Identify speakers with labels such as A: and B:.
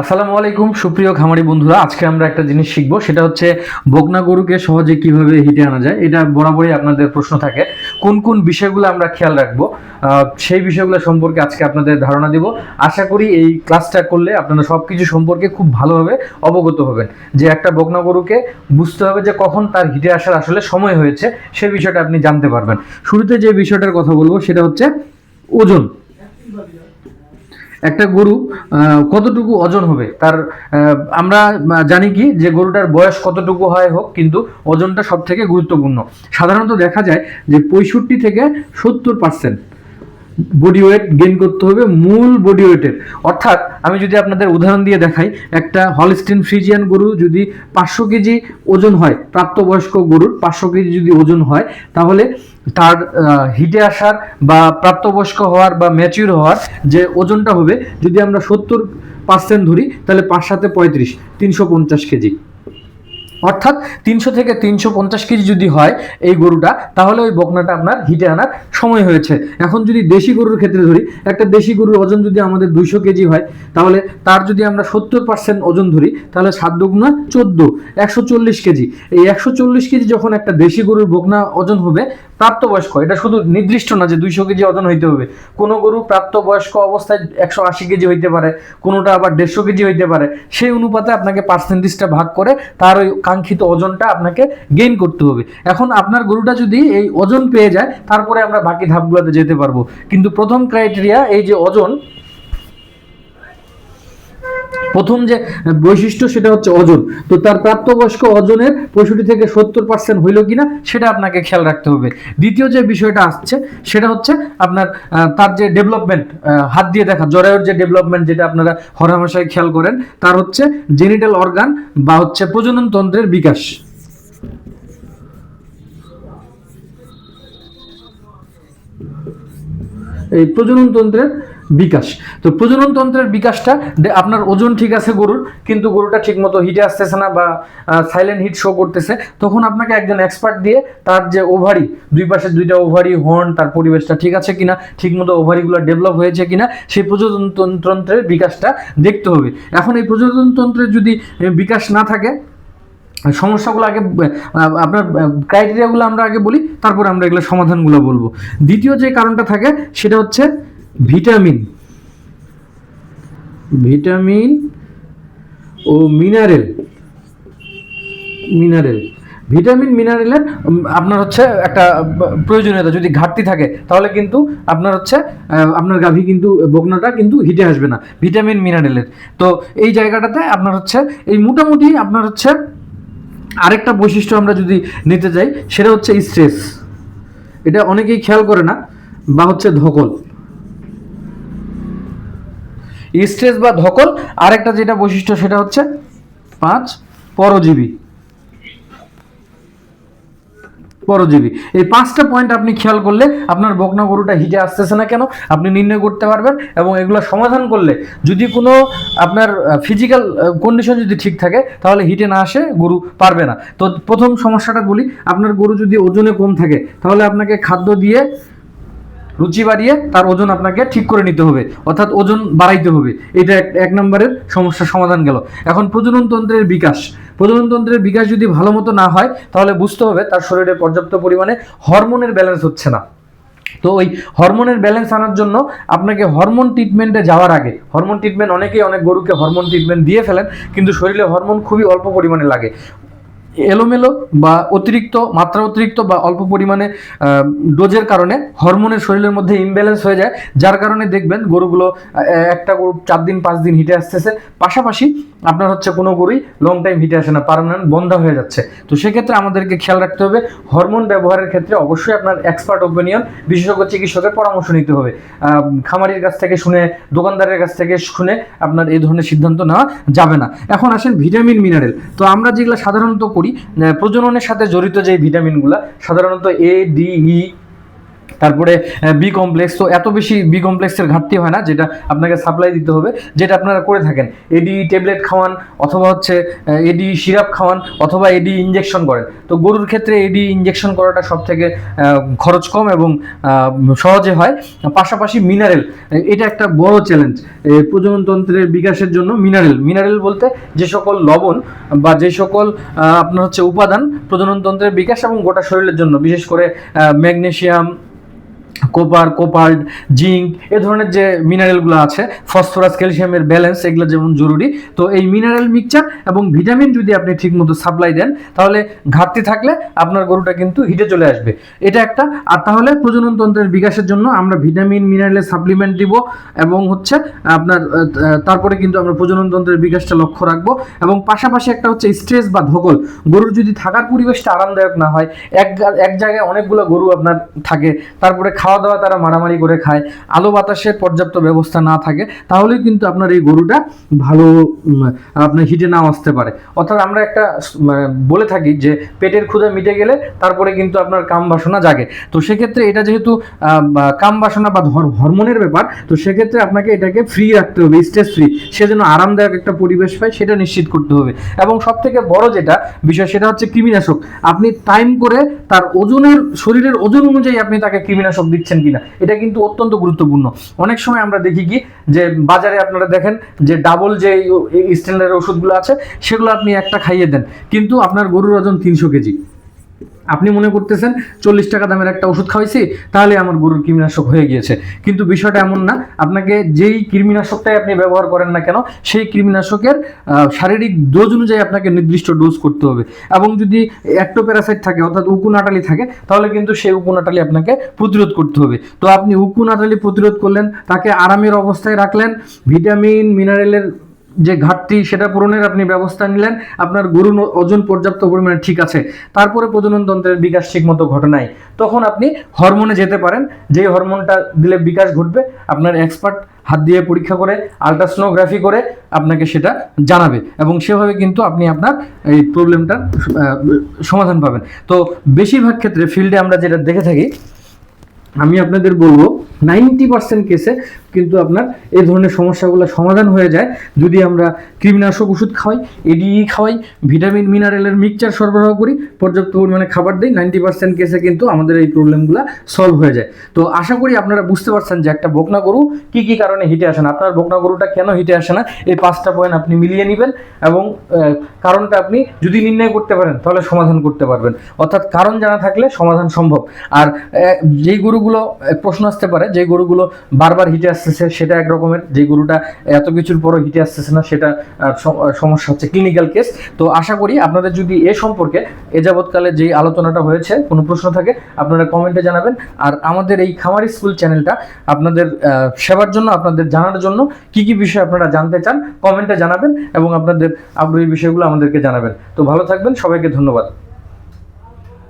A: আসসালামু আলাইকুম, সুপ্রিয় খামারি বন্ধুরা, আজকে আমরা একটা জিনিস শিখব, সেটা হচ্ছে বকনা গরুকে সহজে কীভাবে হিটে আনা যায়, এটা বরাবরই আপনাদের প্রশ্ন থাকে। কোন কোন বিষয়গুলো আমরা খেয়াল রাখব সেই বিষয়গুলো সম্পর্কে আজকে আপনাদের ধারণা দিব। আশা করি এই ক্লাসটা করলে আপনারা সব কিছু সম্পর্কে খুব ভালোভাবে অবগত হবেন, যে একটা বকনা গরুকে বুঝতে হবে যে কখন তার হিটে আসার আসলে সময় হয়েছে সেই বিষয়টা আপনি জানতে পারবেন। শুরুতে যে বিষয়টার কথা বলব, সেটা হচ্ছে ওজন। একটা গরু কতটুকু ওজন হবে? তার আমরা জানি কি যে গরুটার বয়স কতটুকু হয় হোক, কিন্তু ওজনটা সব থেকে গুরুত্বপূর্ণ। সাধারণত দেখা যায় যে পঁয়ষট্টি থেকে সত্তর পার্সেন্ট বডি ওয়েট গেইন করতে হবে মূল বডি ওয়েটের অর্থাৎ, আমি যদি আপনাদের উদাহরণ দিয়ে দেখাই, একটা হলস্টিন ফ্রিজিয়ান গরু যদি পাঁচশো কেজি ওজন হয়, প্রাপ্তবয়স্ক গরুর পাঁচশো কেজি যদি ওজন হয়, তাহলে তার হিটে আসার বা প্রাপ্তবয়স্ক হওয়ার বা ম্যাচিউর হওয়ার যে ওজনটা হবে, যদি আমরা সত্তর পার্সেন্ট ধরি, তাহলে পাঁচ সাথে পঁয়ত্রিশ, তিনশো পঞ্চাশ কেজি। অর্থাৎ তিনশো থেকে তিনশো পঞ্চাশ কেজি যদি হয় এই গরুটা, তাহলে ওই বকনাটা আপনার হিটে আনার সময় হয়েছে। এখন যদি দেশি গরুর ক্ষেত্রে ধরি, একটা দেশি গরুর ওজন যদি আমাদের দুইশো কেজি হয়, তাহলে তার যদি আমরা সত্তর পার্সেন্ট ওজন ধরি, তাহলে সাত দুগুণা চোদ্দ, একশো চল্লিশ কেজি। এই একশো চল্লিশ কেজি যখন একটা দেশি গরুর বকনা ওজন হবে প্রাপ্তবয়স্ক, এটা শুধু নির্দিষ্ট না যে দুইশো কেজি ওজন হইতে হবে। কোনো গরু প্রাপ্তবয়স্ক অবস্থায় একশো আশি কেজি হইতে পারে, কোনোটা আবার দেড়শো কেজি হইতে পারে, সেই অনুপাতে আপনাকে পার্সেন্টেজটা ভাগ করে তার ওই কাঙ্ক্ষিত ওজনটা আপনাকে গেইন করতে হবে। এখন আপনার গরুটা যদি এই ওজন পেয়ে যায়, তারপরে আমরা বাকি ধাপগুলোতে যেতে পারব। কিন্তু প্রথম ক্রাইটেরিয়া এই যে ওজন প্রথম যে বৈশিষ্ট্য সেটা হচ্ছে ওজন তো তার প্রাপ্তবয়স্ক ওজনের পঁয়ষট্টি থেকে সত্তর পার্সেন্ট হইল কিনা সেটা আপনাকে খেয়াল রাখতে হবে। দ্বিতীয় যে বিষয়টা আসছে সেটা হচ্ছে আপনার তার যে ডেভেলপমেন্ট হাত দিয়ে দেখা, জরায়ুর যে ডেভেলপমেন্ট যেটা আপনারা হরহামেশাই খেয়াল করেন, তার হচ্ছে জেনিটাল অর্গান বা হচ্ছে প্রজনন তন্ত্রের বিকাশ। এই প্রজনন তন্ত্রের বিকাশ। তো প্রজনন তন্ত্রের বিকাশটা আপনার ওজন ঠিক আছে গরুর, কিন্তু গরুটা ঠিকমতো হিটে আসতেছে না বা সাইলেন্ট হিট শো করতেছে, তখন আপনাকে একজন এক্সপার্ট দিয়ে তার যে ওভারি দুই পাশে দুইটা ওভারি হর্ন তার পরিবেশটা ঠিক আছে কিনা, ঠিকমতো ওভারিগুলো ডেভেলপ হয়েছে কিনা, সেই প্রজনন তন- তন্ত্রের বিকাশটা দেখতে হবে। এখন এই প্রজনন তন্ত্রের যদি বিকাশ না থাকে, সমস্যাগুলো আগে আপনার ক্রাইটেরিয়াগুলো আমরা আগে বলি, তারপরে আমরা এগুলো সমাধানগুলো বলব। দ্বিতীয় যে কারণটা থাকে, সেটা হচ্ছে ভিটামিন। ভিটামিন ও মিনারেল। মিনারেল। ভিটামিন, মিনারেলের আপনার হচ্ছে একটা প্রয়োজনীয়তা। যদি ঘাটতি থাকে, তাহলে কিন্তু আপনার হচ্ছে আপনার গাভী কিন্তু, বকনাটা কিন্তু হিটে আসবে না। ভিটামিন, মিনারেলের। তো এই জায়গাটাতে আপনার হচ্ছে, এই মোটামুটি আপনার হচ্ছে আরেকটা বৈশিষ্ট্য আমরা যদি নিতে যাই, সেটা হচ্ছে স্ট্রেস। এটা অনেকেই খেয়াল করে না, বা হচ্ছে ধকল। স্ট্রেস বা ধকল, আরেকটা যেটা বৈশিষ্ট্য সেটা হচ্ছে পাঁচ পরজীবী। পরজীবী। এই পাঁচটা পয়েন্ট আপনি খেয়াল করলে আপনার বকনা গরুটা হিটে আসতেছে না কেন? আপনি নির্ণয় করতে পারবেন এবং এগুলো সমাধান করলে যদি কোনো আপনার ফিজিক্যাল কন্ডিশন যদি ঠিক থাকে, তাহলে হিটে না আসে গরু পারবে না। তো প্রথম সমস্যাটা বলি, আপনার গরু যদি ওজনে কম থাকে, তাহলে আপনাকে খাদ্য দিয়ে রুচি বাড়িয়ে তার ওজন আপনাকে ঠিক করে নিতে হবে, অর্থাৎ ওজন বাড়াইতে হবে। এটা এক নম্বরের সমস্যার সমাধান গেল। এখন প্রজনন তন্ত্রের বিকাশ। প্রজনন তন্ত্রের বিকাশ যদি ভালো মতো না হয়, তাহলে বুঝতে হবে তার শরীরে পর্যাপ্ত পরিমাণে হরমোনের ব্যালেন্স হচ্ছে না। তো ওই হরমোনের ব্যালেন্স আনার জন্য আপনাকে হরমোন ট্রিটমেন্টে যাওয়ার আগে, হরমোন ট্রিটমেন্ট অনেকেই অনেক গরুকে হরমোন ট্রিটমেন্ট দিয়ে ফেলেন, কিন্তু শরীরে হরমোন খুবই অল্প পরিমাণে লাগে। এলোমেলো বা অতিরিক্ত মাত্রা অতিরিক্ত বা অল্প পরিমাণে ডোজের কারণে হরমোনের শরীরের মধ্যে ইমব্যালেন্স হয়ে যায়। যার কারণে দেখবেন গরুগুলো একটা গরু চার দিন, পাঁচ দিন হিটে আসতেছে। পাশাপাশি আপনার হচ্ছে কোনো গরুই লং টাইম হিটে আসে না পারমানেন্ট বন্ধ হয়ে যাচ্ছে। তো সেক্ষেত্রে আমাদেরকে খেয়াল রাখতে হবে। হরমোন ব্যবহারের ক্ষেত্রে অবশ্যই আপনার এক্সপার্ট ওপিনিয়ন বিশেষজ্ঞ চিকিৎসকের পরামর্শ নিতে হবে। খামারির কাছ থেকে শুনে, দোকানদারের কাছ থেকে শুনে আপনার এই ধরনের সিদ্ধান্ত নেওয়া যাবে না। এখন আসেন ভিটামিন মিনারেল তো আমরা যেগুলো সাধারণত করি আহ, প্রজননের সাথে জড়িত যে ভিটামিনগুলো সাধারণত এ ডি ই তারপরে বি কমপ্লেক্স তো এত বেশি বি কমপ্লেক্সের ঘাটতি হয় না, যেটা আপনাকে সাপ্লাই দিতে হবে, যেটা আপনারা করে থাকেন। এডি ট্যাবলেট খাওয়ান, অথবা হচ্ছে এডি সিরাপ খাওয়ান, অথবা এডি ইঞ্জেকশন করেন। তো গরুর ক্ষেত্রে এডি ইঞ্জেকশন করাটা সব থেকে খরচ কম এবং সহজে হয়। পাশাপাশি মিনারেল এটা একটা বড় চ্যালেঞ্জ প্রজননতন্ত্রের বিকাশের জন্য মিনারেল মিনারেল বলতে যে সকল লবণ বা যে সকল আপনার হচ্ছে উপাদান প্রজননতন্ত্রের বিকাশ এবং গোটা শরীরের জন্য, বিশেষ করে ম্যাগনেসিয়াম কোপার কোপাল্ট জিঙ্ক এ ধরনের যে মিনারেলগুলো আছে ফসফরাস ক্যালসিয়ামের ব্যালেন্স এগুলো যেমন জরুরি। তো এই মিনারেল মিক্সচার এবং ভিটামিন যদি আপনি ঠিকমতো সাপ্লাই দেন, তাহলে ঘাটতি থাকলে আপনার গরুটা কিন্তু হিটে চলে আসবে। এটা একটা। আর তাহলে প্রজননতন্ত্রের বিকাশের জন্য আমরা ভিটামিন মিনারেলের সাপ্লিমেন্ট দিব এবং হচ্ছে আপনার তারপরে কিন্তু আমরা প্রজননতন্ত্রের বিকাশটা লক্ষ্য রাখব। এবং পাশাপাশি একটা হচ্ছে স্ট্রেস বা ধকল। গরুর যদি থাকার পরিবেশটা আরামদায়ক না হয়, এক এক জায়গায় অনেকগুলো গরু আপনার থাকে, তারপরে খাওয়া দাওয়া তারা মারামারি করে খায়, আলো বাতাসের পর্যাপ্ত ব্যবস্থা না থাকে, তাহলেই কিন্তু আপনার এই গরুটা ভালো আপনার হিটে নাও আসতে পারে। অর্থাৎ আমরা একটা বলে থাকি যে পেটের ক্ষুধা মিটে গেলে তারপরে কিন্তু আপনার কাম বাসনা জাগে। তো সেক্ষেত্রে এটা যেহেতু কাম বাসনা বা হরমোনের ব্যাপার, তো সেক্ষেত্রে আপনাকে এটাকে ফ্রি রাখতে হবে স্ট্রেস ফ্রি সে যেন আরামদায়ক একটা পরিবেশ পায়, সেটা নিশ্চিত করতে হবে। এবং সব থেকে বড় যেটা বিষয়, সেটা হচ্ছে কৃমিনাশক। আপনি টাইম করে তার ওজনের, শরীরের ওজন অনুযায়ী আপনি তাকে কৃমিনাশক দিচ্ছেন। কিনা, এটা কিন্তু অত্যন্ত গুরুত্বপূর্ণ। অনেক সময় আমরা দেখি কি, যে বাজারে আপনারা দেখেন যে ডাবল যে স্ট্যান্ডার্ড ওষুধগুলো আছে, সেগুলো আপনি একটা খাইয়ে দেন, কিন্তু আপনার গরুর ওজন তিনশো কেজি। আপনি মনে করতেছেন চল্লিশ টাকা দামের একটা ওষুধ খাওয়াইছি, তাহলে আমার গরুর কৃমিনাশক হয়ে গিয়েছে। কিন্তু বিষয়টা এমন না, আপনাকে যেই কৃমিনাশকটাই আপনি ব্যবহার করেন না কেন, সেই কৃমিনাশকের শারীরিক ডোজ অনুযায়ী আপনাকে নির্দিষ্ট ডোজ করতে হবে। এবং যদি অ্যাক্টোপ্যারাসাইট থাকে, অর্থাৎ উকুনাটালি থাকে, তাহলে কিন্তু সেই উকুনাটালি আপনাকে প্রতিরোধ করতে হবে। তো আপনি উকুনাটালি প্রতিরোধ করলেন, তাকে আরামের অবস্থায় রাখলেন, ভিটামিন মিনারেলের যে ঘাটতি সেটা পূরণের আপনি ব্যবস্থা নিলেন, আপনার গরুর ওজন পর্যাপ্ত পরিমাণে ঠিক আছে, তারপরে প্রজননতন্ত্রের বিকাশ ঠিক মতো ঘটে নাই। তখন আপনি হরমোনে যেতে পারেন, যেই হরমোনটা দিলে বিকাশ ঘটবে, আপনার এক্সপার্ট হাত দিয়ে পরীক্ষা করে আলট্রাসোনোগ্রাফি করে আপনাকে সেটা জানাবে এবং সেভাবে কিন্তু আপনি আপনার এই প্রবলেমটার সমাধান পাবেন। তো বেশিরভাগ ক্ষেত্রে ফিল্ডে আমরা যেটা দেখে থাকি আমি আপনাদের বলব নাইনটি পার্সেন্ট কেসে কিন্তু আপনার এই ধরনের সমস্যাগুলো সমাধান হয়ে যায়। যদি আমরা কৃমিনাশক ওষুধ খাওয়াই এডিই খাওয়াই ভিটামিন মিনারেলের মিক্সচার সরবরাহ করি, পর্যাপ্ত পরিমাণে খাবার দিই নাইনটি পার্সেন্ট কেসে কিন্তু আমাদের এই প্রবলেমগুলো সলভ হয়ে যায়। তো আশা করি আপনারা বুঝতে পারছেন যে একটা বকনা গরু কি কী কারণে হিটে আসে না। আপনার বকনা গরুটা কেন হিটে আসে না? এই পাঁচটা পয়েন্ট আপনি মিলিয়ে নেবেন এবং কারণটা আপনি যদি নির্ণয় করতে পারেন, তাহলে সমাধান করতে পারবেন। অর্থাৎ কারণ জানা থাকলে সমাধান সম্ভব। আর যেই যেই গরুগুলো প্রশ্ন আসতে পারে যে গরুগুলো বারবার হিটে আসতেছে, সেটা এক রকমের। যে গরুটা এত কিছুর পরও হিটে আসতেছে না, সেটা সমস্যা হচ্ছে ক্লিনিক্যাল কেস তো আশা করি আপনাদের যদি এ সম্পর্কে এ যাবৎকালে যেই আলোচনাটা হয়েছে, কোনো প্রশ্ন থাকে, আপনারা কমেন্টে জানাবেন। আর আমাদের এই খামারি স্কুল চ্যানেলটা আপনাদের সেবার জন্য, আপনাদের জানার জন্য কি কি বিষয় আপনারা জানতে চান কমেন্টে জানাবেন এবং আপনাদের আগ্রহী বিষয়গুলো আমাদেরকে জানাবেন। তো ভালো থাকবেন, সবাইকে ধন্যবাদ।